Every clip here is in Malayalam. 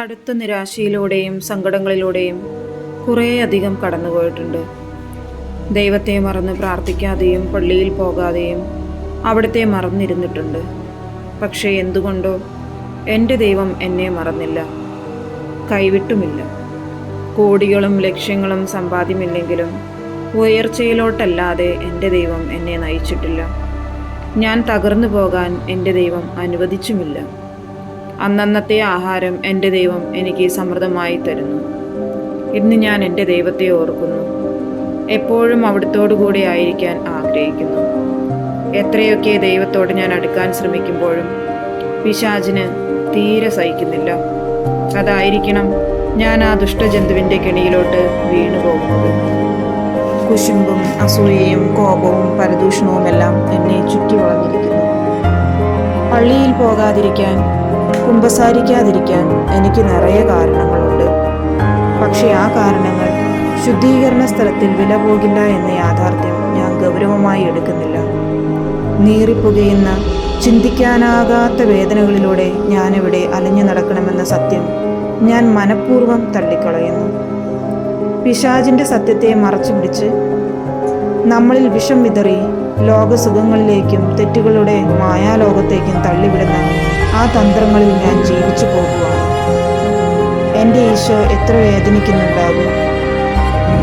അടുത്ത നിരാശയിലൂടെയും സങ്കടങ്ങളിലൂടെയും കുറേയധികം കടന്നുപോയിട്ടുണ്ട്. ദൈവത്തെ മറന്ന് പ്രാർത്ഥിക്കാതെയും പള്ളിയിൽ പോകാതെയും അവിടുത്തെ മറന്നിരുന്നിട്ടുണ്ട്. പക്ഷേ എന്തുകൊണ്ടോ എന്റെ ദൈവം എന്നെ മറന്നില്ല. കൈവിട്ടുമില്ല. കോടികളും ലക്ഷ്യങ്ങളും സമ്പാദ്യമില്ലെങ്കിലും ഉയർച്ചയിലോട്ടല്ലാതെ എന്റെ ദൈവം എന്നെ നയിച്ചിട്ടില്ല. ഞാൻ തകർന്നു പോകാൻ എന്റെ ദൈവം അനുവദിച്ചുമില്ല. അന്നന്നത്തെ ആഹാരം എന്റെ ദൈവം എനിക്ക് സമൃദ്ധമായി തരുന്നു. ഇന്ന് ഞാൻ എന്റെ ദൈവത്തെ ഓർക്കുന്നു. എപ്പോഴും അവിടുത്തോടു കൂടി ആയിരിക്കാൻ ആഗ്രഹിക്കുന്നു. എത്രയൊക്കെ ദൈവത്തോട് ഞാൻ അടുക്കാൻ ശ്രമിക്കുമ്പോഴും പിശാചിന് തീരെ സഹിക്കുന്നില്ല. അതായിരിക്കണം ഞാൻ ആ ദുഷ്ടജന്തുവിന്റെ കെണിയിലോട്ട് വീണു പോകുന്നത്. കുശുമ്പും അസൂയയും കോപവും പരദൂഷണവുമെല്ലാം എന്നെ ചുറ്റി വളർന്നിരിക്കുന്നു. പള്ളിയിൽ പോകാതിരിക്കാൻ കുമ്പസാരിക്കാതിരിക്കാൻ എനിക്ക് നിറയെ കാരണങ്ങളുണ്ട്. പക്ഷേ ആ കാരണങ്ങൾ ശുദ്ധീകരണ സ്ഥലത്തിൽ വില പോകില്ല എന്ന യാഥാർത്ഥ്യം ഞാൻ ഗൗരവമായി എടുക്കുന്നില്ല. നീറിപ്പുകയുന്ന ചിന്തിക്കാനാകാത്ത വേദനകളിലൂടെ ഞാനിവിടെ അലഞ്ഞു നടക്കണമെന്ന സത്യം ഞാൻ മനഃപൂർവം തള്ളിക്കളയുന്നു. പിശാജിന്റെ സത്യത്തെ മറച്ചു പിടിച്ച് നമ്മളിൽ വിഷം വിതറി ലോകസുഖങ്ങളിലേക്കും തെറ്റുകളുടെ മായാലോകത്തേക്കും തള്ളിവിടുന്ന ആ തന്ത്രങ്ങളിൽ ഞാൻ ജീവിച്ചു പോകുവാണ് എന്റെ ഈശോ എത്ര വേദനിക്കുന്നുണ്ടാകും.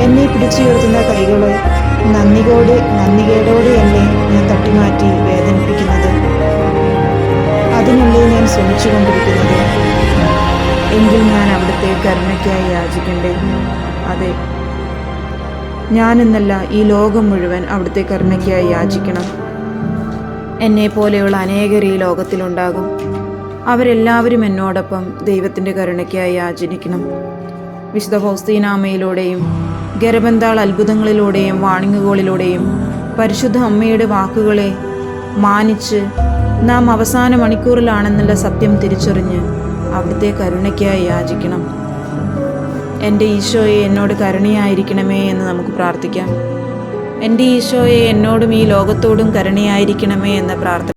എന്നെ പിടിച്ചുയർത്തുന്ന കൈകൾ നന്ദികോടെ നന്ദികേടോടെ എന്നെ ഞാൻ തട്ടിമാറ്റി വേദനിപ്പിക്കുന്നത്. അതിനുള്ളിൽ ഞാൻ ശ്രമിച്ചുകൊണ്ടിരിക്കുന്നത് എങ്കിൽ ഞാൻ അവിടുത്തെ കരുണയ്ക്കായി യാചിക്കണ്ടേ? അതെ. ഞാനെന്നല്ല ഈ ലോകം മുഴുവൻ അവിടുത്തെ കരുണയ്ക്കായി യാചിക്കണം. എന്നെ പോലെയുള്ള അനേകർ ഈ ലോകത്തിലുണ്ടാകും. അവരെല്ലാവരും എന്നോടൊപ്പം ദൈവത്തിന്റെ കരുണയ്ക്കായി യാചനിക്കണം വിശുദ്ധ ഫൗസ്തീനാമയിലൂടെയും ഗരബന്താൾ അത്ഭുതങ്ങളിലൂടെയും വാണിങ്ങുകളിലൂടെയും പരിശുദ്ധ അമ്മയുടെ വാക്കുകളെ മാനിച്ച് നാം അവസാന മണിക്കൂറിലാണെന്നുള്ള സത്യം തിരിച്ചറിഞ്ഞ് അവിടുത്തെ കരുണയ്ക്കായി യാചിക്കണം. എന്റെ ഈശോയെ എന്നോട് കരുണയായിരിക്കണമേ എന്ന് നമുക്ക് പ്രാർത്ഥിക്കാം. എന്റെ ഈശോയെ എന്നോടും ഈ ലോകത്തോടും കരുണയായിരിക്കണമേ എന്ന പ്രാർത്ഥന